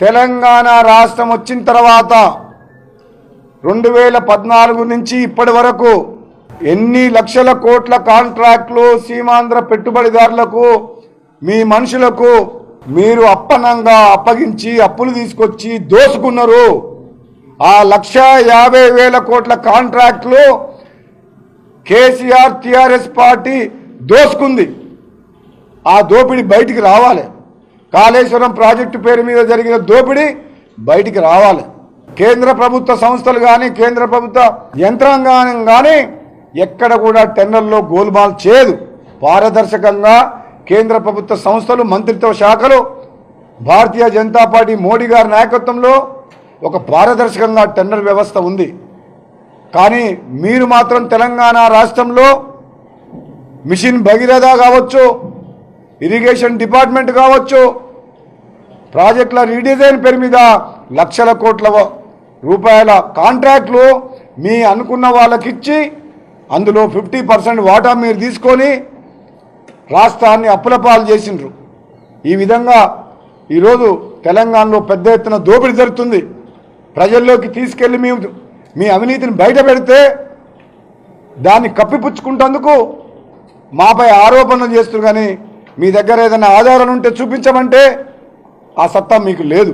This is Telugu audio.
తెలంగాణ రాష్ట్రం వచ్చిన తర్వాత రెండు వేల పద్నాలుగు నుంచి ఇప్పటి వరకు ఎన్ని లక్షల కోట్ల కాంట్రాక్ట్లు సీమాంధ్ర పెట్టుబడిదారులకు మీ మనుషులకు మీరు అప్పనంగా అప్పగించి అప్పులు తీసుకొచ్చి దోసుకున్నారు. ఆ లక్ష యాభై వేల కోట్ల కాంట్రాక్ట్లు కేసీఆర్ టీఆర్ఎస్ పార్టీ దోసుకుంది. ఆ దోపిడీ బయటికి రావాలి. కాళేశ్వరం ప్రాజెక్టు పేరు మీద జరిగిన దోపిడీ బయటికి రావాలి. కేంద్ర ప్రభుత్వ సంస్థలు కానీ కేంద్ర ప్రభుత్వ యంత్రాంగం కానీ ఎక్కడ కూడా టెండర్లో గోల్మాల్ చేయదు. పారదర్శకంగా కేంద్ర ప్రభుత్వ సంస్థలు మంత్రిత్వ శాఖలు భారతీయ జనతా పార్టీ మోడీ గారి నాయకత్వంలో ఒక పారదర్శకంగా టెండర్ వ్యవస్థ ఉంది. కానీ మీరు మాత్రం తెలంగాణ రాష్ట్రంలో మిషన్ భగీరథ కావచ్చు ఇరిగేషన్ డిపార్ట్మెంట్ కావచ్చు ప్రాజెక్టుల రీడిజైన్ పేరు మీద లక్షల కోట్ల రూపాయల కాంట్రాక్ట్లు మీ అనుకున్న వాళ్ళకిచ్చి అందులో ఫిఫ్టీ పర్సెంట్ వాటా మీరు తీసుకొని రాష్ట్రాన్ని అప్పులపాలు చేసిండ్రు. ఈ విధంగా ఈరోజు తెలంగాణలో పెద్ద ఎత్తున దోపిడీ జరుగుతుంది. ప్రజల్లోకి తీసుకెళ్ళి మేము మీ అవినీతిని బయట పెడితే దాన్ని కప్పిపుచ్చుకుంటందుకు మాపై ఆరోపణలు చేస్తున్నారు కానీ మీ దగ్గర ఏదైనా ఆధారాలు ఉంటే చూపించమంటే ఆ సత్తా మీకు లేదు